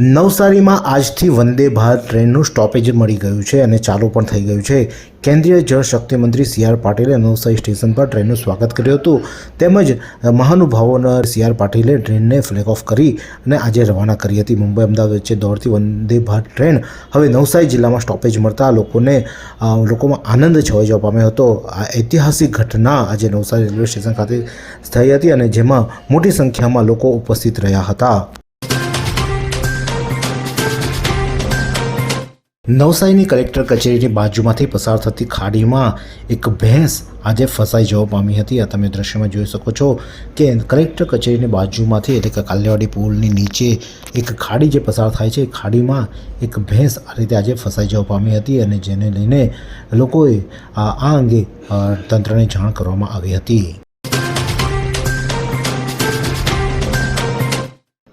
નવસારીમાં આજથી વંદે ભારત ટ્રેનનું સ્ટોપેજ મળી ગયું છે અને ચાલુ પણ થઈ ગયું છે. કેન્દ્રીય જળશક્તિ મંત્રી સી આર પાટીલે નવસારી સ્ટેશન પર ટ્રેનનું સ્વાગત કર્યું હતું. તેમજ મહાનુભાવોના સી આર પાટીલે ટ્રેનને ફ્લેગ ઓફ કરી અને આજે રવાના કરી હતી. મુંબઈ, અમદાવાદ વચ્ચે દોડતી વંદે ભારત ટ્રેન હવે નવસારી જિલ્લામાં સ્ટોપેજ મળતા લોકોને લોકોમાં આનંદ છવાઈ પામ્યો હતો. આ ઐતિહાસિક ઘટના આજે નવસારી રેલવે સ્ટેશન ખાતે થઈ હતી અને જેમાં મોટી સંખ્યામાં લોકો ઉપસ્થિત રહ્યા હતા. નવસારીની કલેક્ટર કચેરીની બાજુમાંથી પસાર થતી ખાડીમાં એક ભેંસ આજે ફસાઈ જવા પામી હતી. આ તમે દ્રશ્યમાં જોઈ શકો છો કે કલેક્ટર કચેરીની બાજુમાંથી એટલે કે કાલ્યાવાડી પુલની નીચે એક ખાડી જે પસાર થાય છે ખાડીમાં એક ભેંસ આ રીતે આજે ફસાઈ જવા પામી હતી અને જેને લઈને લોકોએ આ અંગે તંત્રને જાણ કરવામાં આવી હતી.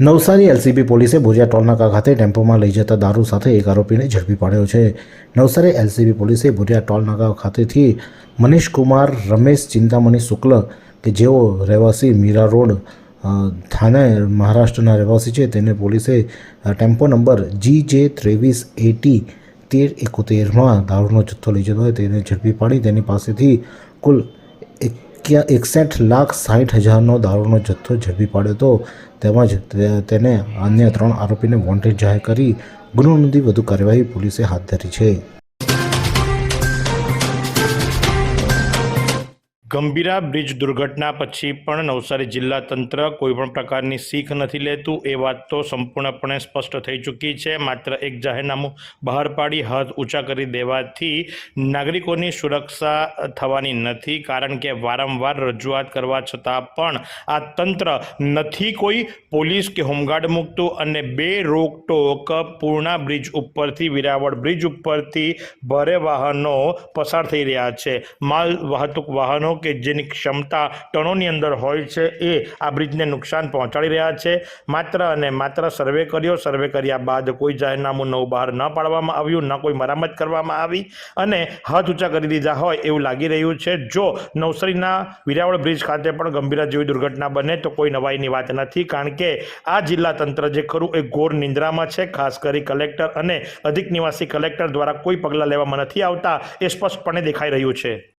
નવસારી એલસીબી પોલીસે ભુજિયા ટોલનાકા ખાતે ટેમ્પોમાં લઈ જતા દારૂ સાથે એક આરોપીને ઝડપી પાડ્યો છે. નવસારી એલસીબી પોલીસે ભુજિયા ટોલનાકા ખાતેથી મનીષ કુમાર, રમેશ, ચિંતામણી શુક્લ કે જેઓ રહેવાસી મીરા રોડ થાને, મહારાષ્ટ્રના રહેવાસી છે, તેને પોલીસે ટેમ્પો નંબર જી જે ત્રેવીસ એટી તેર એકોતેરમાં દારૂનો જથ્થો લઈ જતો હોય તેને ઝડપી પાડી તેની પાસેથી કુલ એક્યા એકસઠ લાખ સાઠ હજારનો દારૂનો જથ્થો ઝડપી પાડ્યો હતો. તેમજ તેને અન્ય ત્રણ આરોપીને વોન્ટેડ જાહેર કરી ગુનો નોંધી વધુ કાર્યવાહી પોલીસે હાથ ધરી છે. ગંભીરા બ્રિજ દુર્ઘટના પછી પણ નવસારી જિલ્લા તંત્ર કોઈપણ પ્રકારની શીખ નથી લેતું, એ વાત તો સંપૂર્ણપણે સ્પષ્ટ થઈ ચૂકી છે. માત્ર એક જાહેરનામું બહાર પાડી હાથ ઊંચા કરી દેવાથી નાગરિકોની સુરક્ષા થવાની નથી, કારણ કે વારંવાર રજૂઆત કરવા છતાં પણ આ તંત્ર નથી કોઈ પોલીસ કે હોમગાર્ડ મૂકતું અને બે રોકટોક પૂર્ણા બ્રિજ ઉપરથી, વિરાવળ બ્રિજ ઉપરથી ભારે વાહનો પસાર થઈ રહ્યા છે. માલ વાહતુક વાહનો કે જેની ક્ષમતા ટનોની અંદર હોય છે એ આ બ્રિજને નુકસાન પહોંચાડી રહ્યા છે. માત્ર અને માત્ર સર્વે કર્યો. સર્વે કર્યા બાદ કોઈ જાહેરનામું નવું બહાર ન પાડવામાં આવ્યું, ન કોઈ મરામત કરવામાં આવી અને હાથ ઊંચા કરી દીધા હોય એવું લાગી રહ્યું છે. જો નવસારીના વિરાવળ બ્રિજ ખાતે પણ ગંભીર જેવી દુર્ઘટના બને તો કોઈ નવાઈની વાત નથી કારણ કે આ જિલ્લા તંત્ર જે ખરું એ ઘોર નિંદ્રામાં છે. ખાસ કરી કલેક્ટર અને અધિક નિવાસી કલેક્ટર દ્વારા કોઈ પગલાં લેવામાં નથી આવતા એ સ્પષ્ટપણે દેખાઈ રહ્યું છે.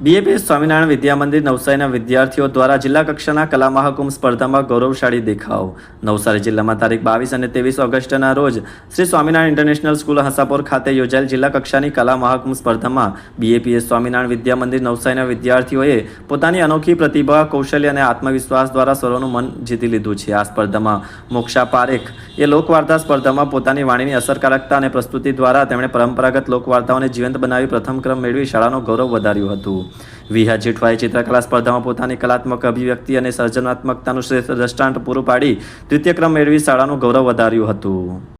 બીએપીએસ સ્વામિનારાયણ વિદ્યા મંદિર નવસારીના વિદ્યાર્થીઓ દ્વારા જિલ્લા કક્ષાના કલા મહાકુંભ સ્પર્ધામાં ગૌરવશાળી દેખાવ. નવસારી જિલ્લામાં તારીખ બાવીસ અને ત્રેવીસ ઓગસ્ટના રોજ શ્રી સ્વામિનારાયણ ઇન્ટરનેશનલ સ્કૂલ હસાપોર ખાતે યોજાયેલ જિલ્લા કક્ષાની કલા મહાકુંભ સ્પર્ધામાં બીએપીએસ સ્વામિનારાયણ વિદ્યા મંદિર નવસારીના વિદ્યાર્થીઓએ પોતાની અનોખી પ્રતિભા, કૌશલ્ય અને આત્મવિશ્વાસ દ્વારા સર્વનું મન જીતી લીધું છે. આ સ્પર્ધામાં મોક્ષા પારેખ એ લોકવાર્તા સ્પર્ધામાં પોતાની વાણીની અસરકારકતા અને પ્રસ્તુતિ દ્વારા તેમણે પરંપરાગત લોકવાર્તાઓને જીવંત બનાવી પ્રથમ ક્રમ મેળવી શાળાનું ગૌરવ વધાર્યું હતું. વિહા જેઠવાએ ચિત્રકલા સ્પર્ધામાં પોતાની કલાત્મક અભિવ્યક્તિ અને સર્જનાત્મકતાનું શ્રેષ્ઠ દ્રષ્ટાંત પૂરું પાડી તૃતીય ક્રમ મેળવી શાળાનું ગૌરવ વધાર્યું હતું.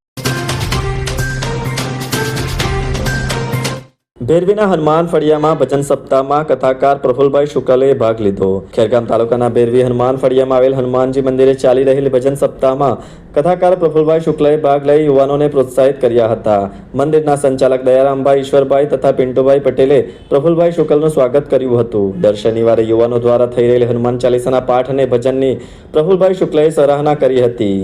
ભેરવીના હનુમાન ફળિયામાં ભજન સપ્તાહમાં કથાકાર પ્રફુલભાઈ શુકલે ભાગ લીધો. ખેરગામ તાલુકાના ભેરવી હનુમાન ફળિયામાં આવેલ હનુમાનજી મંદિરે ચાલી રહેલી ભજન સપ્તાહમાં કથાકાર પ્રફુલભાઈ શુક્લએ ભાગ લઈ યુવાનોને પ્રોત્સાહિત કર્યા હતા. મંદિરના સંચાલક દયારામભાઈ ઈશ્વરભાઈ તથા પિન્ટુભાઈ પટેલે પ્રફુલભાઈ શુકલનું સ્વાગત કર્યું હતું. દર શનિવારે યુવાનો દ્વારા થઈ રહેલી હનુમાન ચાલીસાના પાઠ અને ભજનની પ્રફુલભાઈ શુક્લએ સરાહના કરી હતી.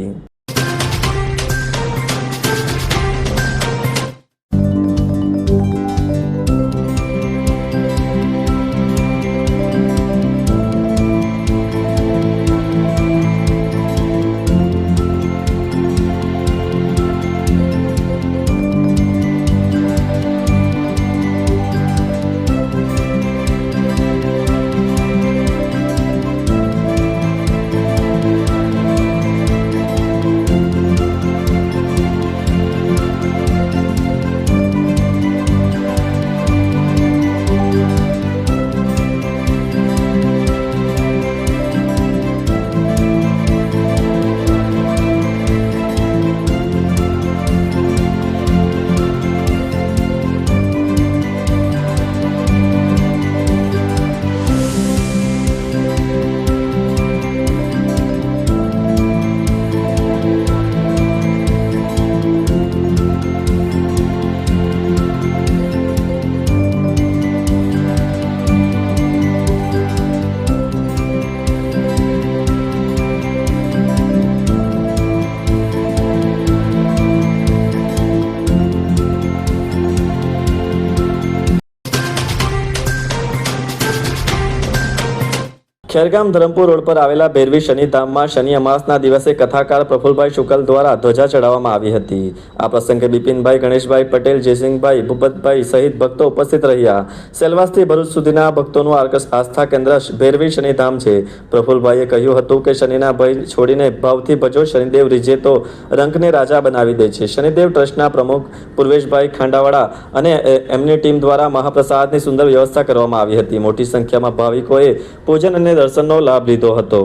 ખેરગામ ધરમપુર રોડ પર આવેલા ભેરવી શનિધામમાં શનિ અમાસના દિવસે કથાકાર પ્રફુલભાઈ શુકલ દ્વારા ધ્વજા ચડાવવામાં આવી હતી. આ પ્રસંગે બિપિનભાઈ, ગણેશભાઈ પટેલ, જયસિંહભાઈ, ભૂપતભાઈ સહિત ભક્તો ઉપસ્થિત રહ્યા. સેલવાસથી ભરૂચ સુધીના ભક્તોનું આસ્થા કેન્દ્ર ભેરવી શનિધામ છે. પ્રફુલભાઈએ કહ્યું હતું કે શનિના ભય છોડીને ભાવથી ભજો, શનિદેવ રીજે તો રંગને રાજા બનાવી દે છે. શનિદેવ ટ્રસ્ટના પ્રમુખ પૂર્વેશભાઈ ખાંડાવાળા અને એમની ટીમ દ્વારા મહાપ્રસાદની સુંદર વ્યવસ્થા કરવામાં આવી હતી. મોટી સંખ્યામાં ભાવિકોએ પૂજન અને દર્શનનો લાભ લીધો હતો.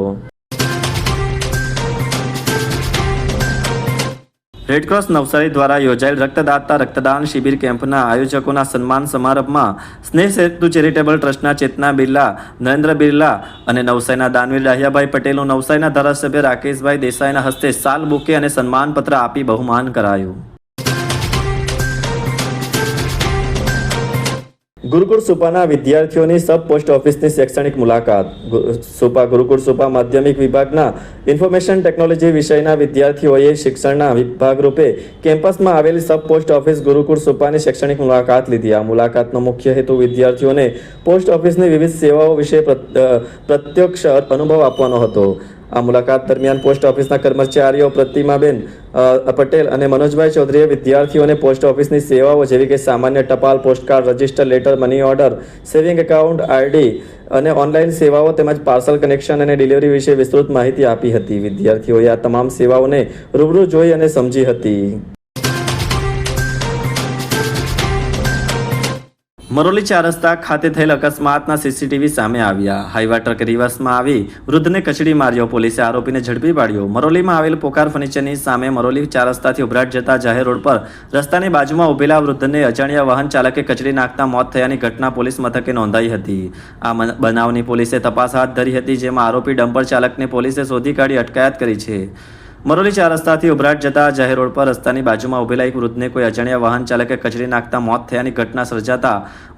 રેડક્રોસ નવસારી દ્વારા યોજાયેલ રક્તદાતા રક્તદાન શિબિર કેમ્પના આયોજકોના સન્માન સમારંભમાં સ્નેહ સેતુ ચેરિટેબલ ટ્રસ્ટના ચેતના બિરલા, નરેન્દ્ર બિરલા અને નવસારીના દાનવીર ડાહિયાભાઈ પટેલનું નવસારીના ધારાસભ્ય રાકેશભાઈ દેસાઈના હસ્તે સાલ બુકે અને સન્માનપત્ર આપી બહુમાન કરાયું. ગુરુકુળ સુપાના વિદ્યાર્થીઓની સબ પોસ્ટ ઓફિસની શૈક્ષણિક મુલાકાત. સુપા ગુરુકુળ સુપા માધ્યમિક વિભાગના ઇન્ફોર્મેશન ટેકનોલોજી વિષયના વિદ્યાર્થીઓએ શિક્ષણના વિભાગ રૂપે કેમ્પસમાં આવેલી સબ પોસ્ટ ઓફિસ ગુરુકુળ સુપાની શૈક્ષણિક મુલાકાત લીધી. આ મુલાકાતનો મુખ્ય હેતુ વિદ્યાર્થીઓને પોસ્ટ ઓફિસની વિવિધ સેવાઓ વિશે પ્રત- પ્રત્યક્ષ અનુભવ આપવાનો હતો. આ મુલાકાત દરમિયાન પોસ્ટ ઓફિસના કર્મચારીઓ પ્રતિમાબેન પટેલ અને મનોજભાઈ ચૌધરીએ વિદ્યાર્થીઓને પોસ્ટ ઓફિસની સેવાઓ જેવી કે સામાન્ય ટપાલ, postcard, register, letter, money order, saving account RD અને ઓનલાઈન સેવાઓ તેમજ પાર્સલ કનેક્શન અને ડિલિવરી વિશે વિસ્તૃત માહિતી આપી હતી. વિદ્યાર્થીઓએ આ તમામ સેવાઓને રૂબરૂ જોઈ અને સમજી હતી. મરોલી ચાર રસ્તા ખાતે થયેલ અકસ્માતના સીસીટીવી સામે આવ્યા. હાઈવા ટ્રક રિવર્સમાં આવી વૃદ્ધને કચડી માર્યો. પોલીસે આરોપીને ઝડપી પાડ્યો. મરોલીમાં આવેલ પોકાર ફર્નિચરની સામે મરોલી ચાર રસ્તાથી ઉભરાટ જતા જાહેર રોડ પર રસ્તાની બાજુમાં ઉભેલા વૃદ્ધને અજાણ્યા વાહન ચાલકે કચડી નાખતા મોત થયાની ઘટના પોલીસ મથકે નોંધાઈ હતી. આ બનાવની પોલીસે તપાસ હાથ ધરી હતી, જેમાં આરોપી ડમ્પર ચાલકને પોલીસે શોધી કાઢી અટકાયત કરી છે. મરોલી ચાર રસ્તાથી ઉભરાટ જતા જાહેર રોડ પર રસ્તાની બાજુમાં ઉભેલા એક વૃદ્ધને કોઈ અજાણ્યા વાહન ચાલકે કચડી નાખતા મોત થયાની ઘટના સર્જાતા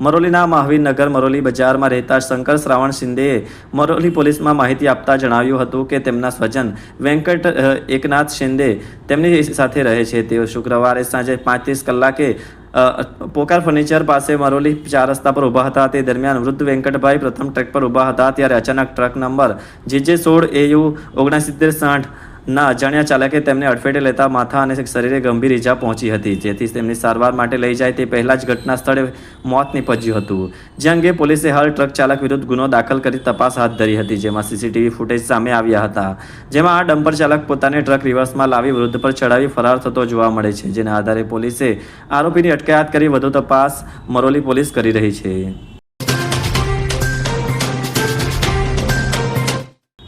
મરોલીના મહાવીરનગર મરોલી બજારમાં રહેતા શંકર શ્રાવણ શિંદેએ મરોલી પોલીસમાં માહિતી આપતા જણાવ્યું હતું કે તેમના સ્વજન વેંકટ એકનાથ શિંદે તેમની સાથે રહે છે. તેઓ શુક્રવારે સાંજે પાંત્રીસ કલાકે પોકાર ફર્નિચર પાસે મરોલી ચાર રસ્તા પર ઊભા હતા. તે દરમિયાન વૃદ્ધ વેંકટભાઈ પ્રથમ ટ્રેક પર ઊભા હતા, ત્યારે અચાનક ટ્રક નંબર જે સોળ એયુ ઓગણસિત્તેર સાઠ ના, અજાણ્યા ચાલકે તેમને અડફેટે લેતા માથા અને શરીરે ગંભીર ઈજા પહોંચી હતી, જેથી તેમની સારવાર માટે લઈ જાય તે પહેલાં જ ઘટના સ્થળે મોત નીપજ્યું હતું. જે અંગે પોલીસે હાલ ટ્રક ચાલક વિરુદ્ધ ગુનો દાખલ કરી તપાસ હાથ ધરી હતી, જેમાં સીસીટીવી ફૂટેજ સામે આવ્યા હતા. જેમાં આ ડમ્પર ચાલક પોતાને ટ્રક રિવર્સમાં લાવી વૃદ્ધ પર ચડાવી ફરાર થતો જોવા મળે છે, જેના આધારે પોલીસે આરોપીની અટકાયત કરી વધુ તપાસ મરોલી પોલીસ કરી રહી છે.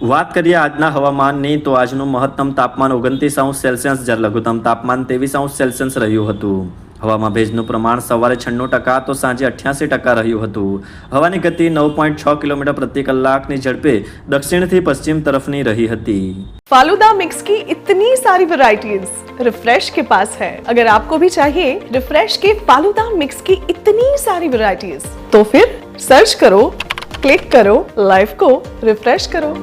વાત કરીએ આજના હવામાનની તો આજનું મહત્તમ તાપમાન ઓગણત્રીસ અંશ સેલ્સિયસ જ્યારે લઘુત્તમ તાપમાન ત્રેવીસ અંશ સેલ્સિયસ રહ્યું હતું હવામાં ભેજનું પ્રમાણ સવારે છન્નું ટકા તો સાંજે અઠ્યાસી ટકા રહ્યું હતું હવાની ગતિ નવ પોઈન્ટ છ કિલોમીટર પ્રતિ કલાકની ઝડપે દક્ષિણથી પશ્ચિમ તરફની રહી હતી फालूदा मिक्स की इतनी सारी वैरायटीज रिफ्रेश के पास है अगर आपको भी चाहिए रिफ्रेश के फालूदा मिक्स की इतनी सारी वैरायटीज तो फिर सर्च करो क्लिक करो लाइफ को रिफ्रेश करो